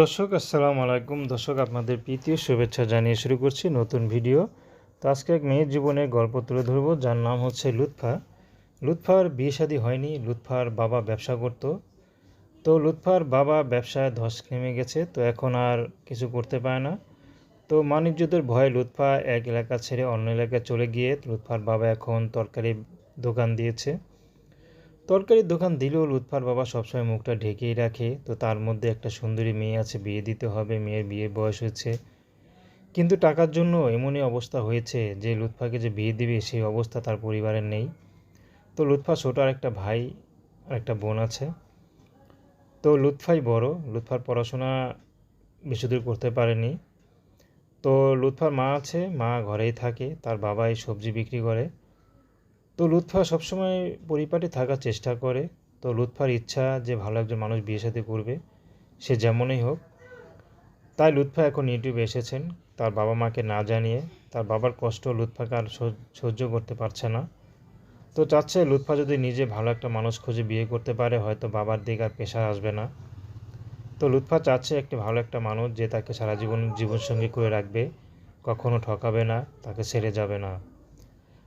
দর্শক, আসসালামু আলাইকুম। দর্শক, আপনাদের প্রীতীয় শুভেচ্ছা জানিয়ে শুরু করছি নতুন ভিডিও। তো আজকে এক মেয়ের জীবনের গল্প তুলে ধরবো, যার নাম হচ্ছে লুৎফা। লুৎফার বিয়ে শাদী হয়নি, লুৎফার বাবা ব্যবসা করতো। তো লুৎফার বাবা ব্যবসায় ধস নেমে গেছে, তো এখন আর কিছু করতে পারে না। তো বাণিজ্যদের ভয়ে লুৎফা এক এলাকা ছেড়ে অন্য এলাকায় চলে গিয়ে লুৎফার বাবা এখন তরকারি দোকান দিয়েছে। তরকারির দোকান দিলেও লুৎফার বাবা সবসময় মুখটা ঢেকেই রাখে। তো তার মধ্যে একটা সুন্দরী মেয়ে আছে, বিয়ে দিতে হবে, মেয়ের বিয়ে বয়স হচ্ছে কিন্তু টাকার জন্য এমনই অবস্থা হয়েছে যে লুৎফাকে যে বিয়ে দিবে সেই অবস্থা তার পরিবারের নেই। তো লুৎফা ছোট আর একটা ভাই আর একটা বোন আছে। তো লুৎফাই বড়, লুৎফার পড়াশোনা বেশি দূর করতে পারেনি। তো লুৎফার মা আছে, মা ঘরেই থাকে, তার বাবাই সবজি বিক্রি করে। তো লুৎফা সবসময় পরিপাটি থাকার চেষ্টা করে। তো লুৎফার ইচ্ছা যে ভালো একজন মানুষ বিয়ে সাথে করবে, সে যেমনই হোক। তাই লুৎফা এখন ইউটিউবে এসেছেন। তার বাবা মাকে না জানিয়ে তার বাবার কষ্ট লুৎফাকে আর সহ্য করতে পারছে না। তো চাচ্ছে লুৎফা যদি নিজে ভালো একটা মানুষ খুঁজে বিয়ে করতে পারে, হয়তো বাবার দিকে আর পেশা আসবে না। তো লুৎফা চাচ্ছে একটি ভালো একটা মানুষ যে তাকে সারা জীবন, জীবনসঙ্গী করে রাখবে। কখনো ঠকাবে না, তাকে ছেড়ে যাবে না।